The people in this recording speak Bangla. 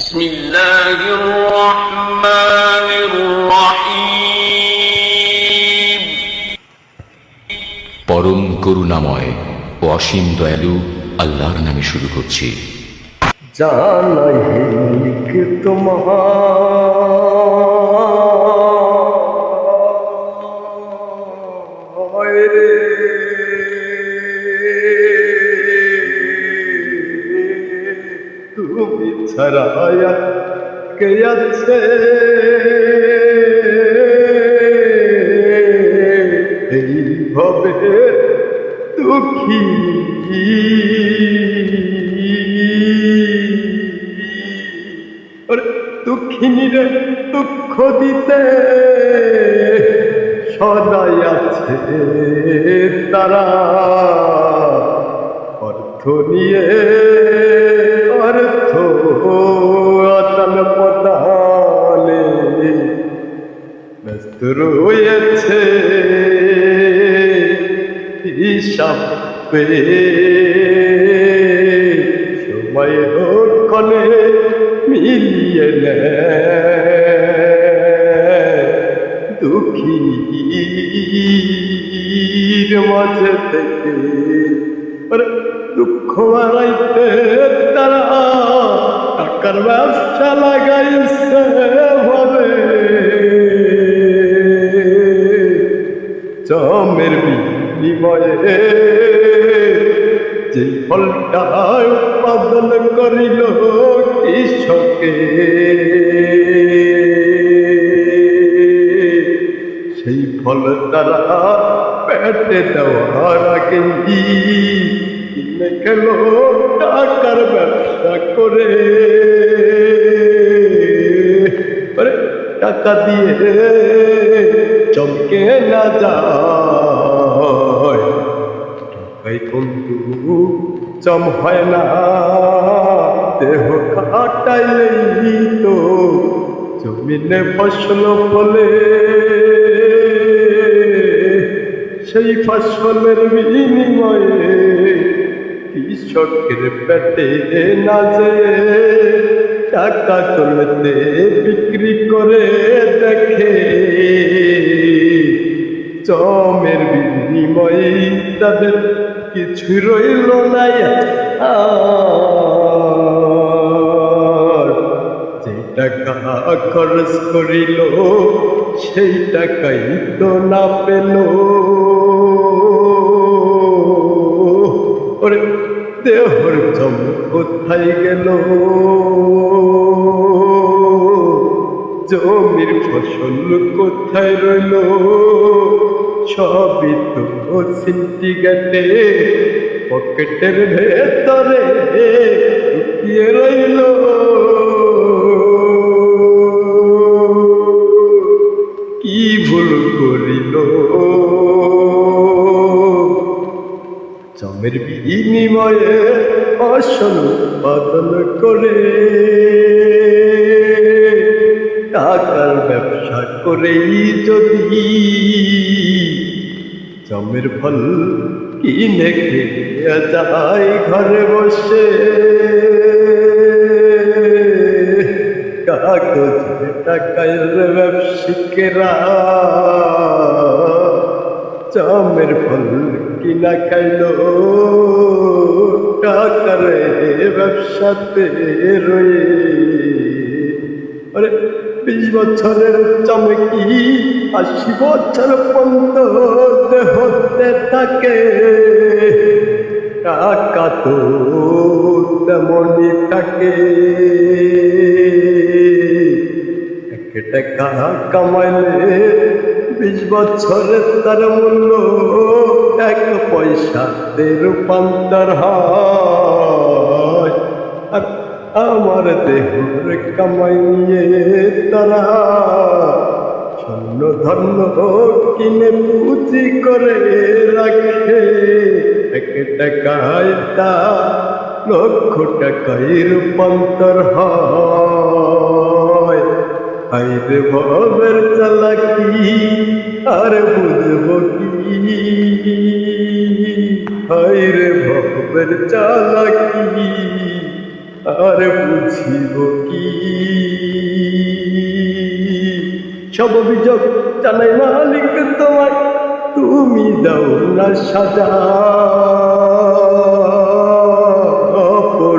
بسم الله الرحمن الرحيم পরম করুণাময় ও অসীম দয়ালু আল্লাহর নামে শুরু করছি জানাই লিখ তোমার ছাড়া কে আছে? এইভাবে দুঃখী। ওরে দুঃখিনীরে দুঃখ দিতে সদাই আছে তারা। অর্থ নিয়ে অর্থ আদান প্রদানে ব্যস্ত রয়েছে। হিসাব সময় ক্ষণে মিলিয়ে নেয় দুঃখীর মাঝে থেকে দুঃখ হারাইতে তারা ব্যবসা লাগাইছে ভাবে জমের বিনিময়ে যে ফলটা উৎপাদন করিল কৃষকে, সেই ফল তারা পেটে দেওয়ার আগে কিনে গেল টাকার ব্যবসা। করে। টাকা দিয়ে চমকে না যায়। টাকাই কিন্তু চম হয় না। দেহ কাটাইলেই তো জমিনে ফসল ফলে। সেই ফসলের বিনিময়ে কৃষকের পেটে না যে টাকা তুলতে বিক্রি করে দেখে। চমের বিনিময়ে তাদের কিছু রইল নাই। যে টাকা খরচ করিল, সেই টাকাই তো না পেল। ওরে দেহর জম কোথায় গেল? জমির ফসল কোথায় রইল? সবই তো সিন্টি গেটে পকেটের ভেতরে লুকিয়ে রইল। জমের বিনিময়ে ফসল উৎপাদন করে। টাকার ব্যবসা করেই যদি জমের ফল কিনে খেয়ে যায় ঘরে বসে। কাগজে টাকার ব্যবসায়িকেরা চামের ফল কিনা খাইল, টাকার ব্যবসাতে রয়ে। আরে, বিশ বছরের চমকি, আশি বছর পর্যন্ত দেহতে থাকে। টাকা তো তেমনই থাকে। এক টাকা কামাইলে বিশ বছরের তার মূল্য এক পয়সাতে রূপান্তর হয়। আর আমার দেহর কামাই নিয়ে তারা স্বর্ণ ধন্য কিনে পুঁজি করে রাখে। এক টাকায় তা লক্ষ টাকায় রূপান্তর হয়। আইরে ভবের চালাকি, আর বুঝব কি হায়রে ভবের চালাকি, আর বুঝিব কি? সব অভিযোগ জানাই মালিক তোমায়, তুমি দাও না সাজা।